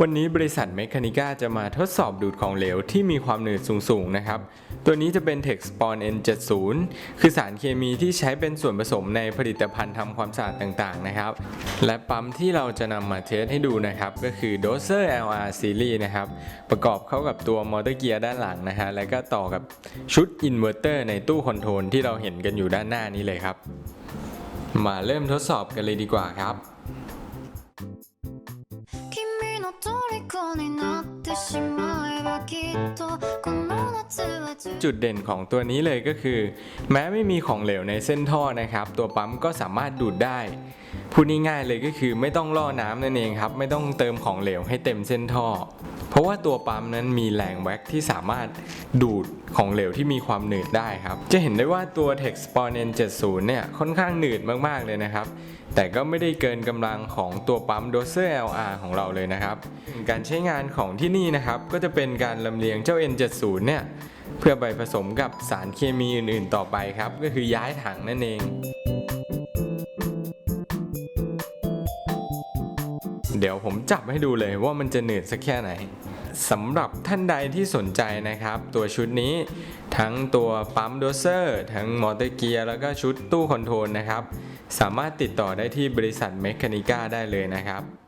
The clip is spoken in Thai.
วันนี้บริษัทเมคานิก้าจะมาทดสอบดูดของเหลวที่มีความหนืดสูงๆนะครับ ตัวนี้จะเป็น t e x p o n N70 คือสารเคมีที่ใช้เป็นส่วนผสมในผลิตภัณฑ์ทำความสะอาดต่างๆนะครับ และปั๊มที่เราจะนำมาเทสให้ดูนะครับ ก็คือ Doser LR Series นะครับ ประกอบเข้ากับตัวมอเตอร์เกียร์ด้านหลังนะฮะ แล้วก็ต่อกับชุดอินเวอร์เตอร์ในตู้คอนโทรลที่เราเห็นกันอยู่ด้านหน้านี้เลยครับ มาเริ่มทดสอบกันเลยดีกว่าครับ จุดเด่นของตัวนี้เลยก็คือ แม้ไม่มีของเหลวในเส้นท่อนะครับ ตัวปั๊มก็สามารถดูดได้พูดง่ายๆเลยก็คือไม่ต้องล่อน้ำนั่นเองครับ ไม่ต้องเติมของเหลวให้เต็มเส้นท่อ เพราะว่าตัวปั๊มนั้นมีแรงแว็กที่สามารถดูดของเหลวที่มีความหนืดได้ครับ จะเห็นได้ว่าตัว Texponen 70 เนี่ยค่อนข้างหนืดมากๆเลยนะครับ แต่ก็ไม่ได้เกินกำลังของตัวปั๊ม Doser LR ของเราเลยนะครับ การใช้งานของที่นี่นะครับ ก็จะเป็นการลำเลียงเจ้า N70 เนี่ยเพื่อไปผสมกับสารเคมีอื่นๆต่อไปครับ ก็คือย้ายถังนั่นเอง เดี๋ยวผมจับให้ดูเลยว่ามันจะหนืดสักแค่ไหนสำหรับท่านใดที่สนใจนะครับ ตัวชุดนี้ทั้งตัวปั๊มโดเซอร์ทั้งมอเตอร์เกียร์แล้วก็ชุดตู้คอนโทรลนะครับ สามารถติดต่อได้ที่บริษัทเมคานิก้าได้เลยนะครับ